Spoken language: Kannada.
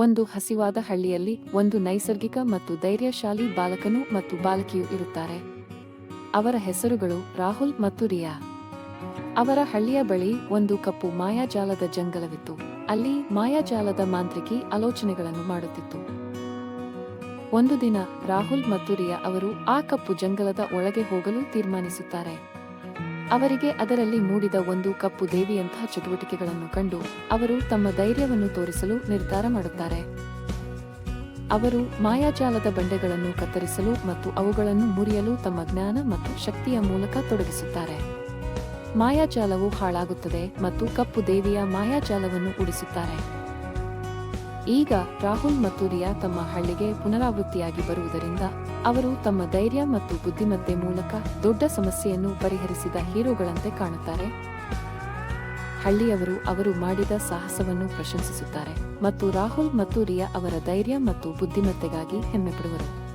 ಒಂದು ಹಸಿವಾದ ಹಳ್ಳಿಯಲ್ಲಿ ಒಂದು ನೈಸರ್ಗಿಕ ಮತ್ತು ಧೈರ್ಯಶಾಲಿ ಬಾಲಕನು ಮತ್ತು ಬಾಲಕಿಯು ಇರುತ್ತಾರೆ. ಅವರ ಹೆಸರುಗಳು ರಾಹುಲ್ ಮತ್ತು ರಿಯಾ. ಅವರ ಹಳ್ಳಿಯ ಬಳಿ ಒಂದು ಕಪ್ಪು ಮಾಯಾಜಾಲದ ಜಂಗಲವಿತ್ತು. ಅಲ್ಲಿ ಮಾಯಾಜಾಲದ ಮಾಂತ್ರಿಕಿ ಆಲೋಚನೆಗಳನ್ನು ಮಾಡುತ್ತಿತ್ತು. ಒಂದು ದಿನ ರಾಹುಲ್ ಮತ್ತು ರಿಯಾ ಅವರು ಆ ಕಪ್ಪು ಜಂಗಲದ ಒಳಗೆ ಹೋಗಲು ತೀರ್ಮಾನಿಸುತ್ತಾರೆ. ಅವರಿಗೆ ಅದರಲ್ಲಿ ಮೂಡಿದ ಒಂದು ಕಪ್ಪು ದೇವಿಯಂತಹ ಚಟುವಟಿಕೆಗಳನ್ನು ಕಂಡು ಅವರು ತಮ್ಮ ಧೈರ್ಯವನ್ನು ತೋರಿಸಲು ನಿರ್ಧಾರ ಮಾಡುತ್ತಾರೆ. ಅವರು ಮಾಯಾಜಾಲದ ಬಂಡೆಗಳನ್ನು ಕತ್ತರಿಸಲು ಮತ್ತು ಅವುಗಳನ್ನು ಮುರಿಯಲು ತಮ್ಮ ಜ್ಞಾನ ಮತ್ತು ಶಕ್ತಿಯ ಮೂಲಕ ತೊಡಗಿಸುತ್ತಾರೆ. ಮಾಯಾಜಾಲವು ಹಾಳಾಗುತ್ತದೆ ಮತ್ತು ಕಪ್ಪು ದೇವಿಯ ಮಾಯಾಜಾಲವನ್ನು ಉಳಿಸುತ್ತಾರೆ ಈಗ ರಾಹುಲ್ ಮತ್ತು ರಿಯಾ ತಮ್ಮ ಹಳ್ಳಿಗೆ ಪುನರಾವೃತ್ತಿಯಾಗಿ ಬರುವುದರಿಂದ ಅವರು ತಮ್ಮ ಧೈರ್ಯ ಮತ್ತು ಬುದ್ಧಿಮತ್ತೆ ಮೂಲಕ ದೊಡ್ಡ ಸಮಸ್ಯೆಯನ್ನು ಪರಿಹರಿಸಿದ ಹೀರೋಗಳಂತೆ ಕಾಣುತ್ತಾರೆ. ಹಳ್ಳಿಯವರು ಅವರು ಮಾಡಿದ ಸಾಹಸವನ್ನು ಪ್ರಶಂಸಿಸುತ್ತಾರೆ ಮತ್ತು ರಾಹುಲ್ ಮತ್ತು ರಿಯಾ ಅವರ ಧೈರ್ಯ ಮತ್ತು ಬುದ್ಧಿಮತ್ತೆಗಾಗಿ ಹೆಮ್ಮೆಪಡುವರು.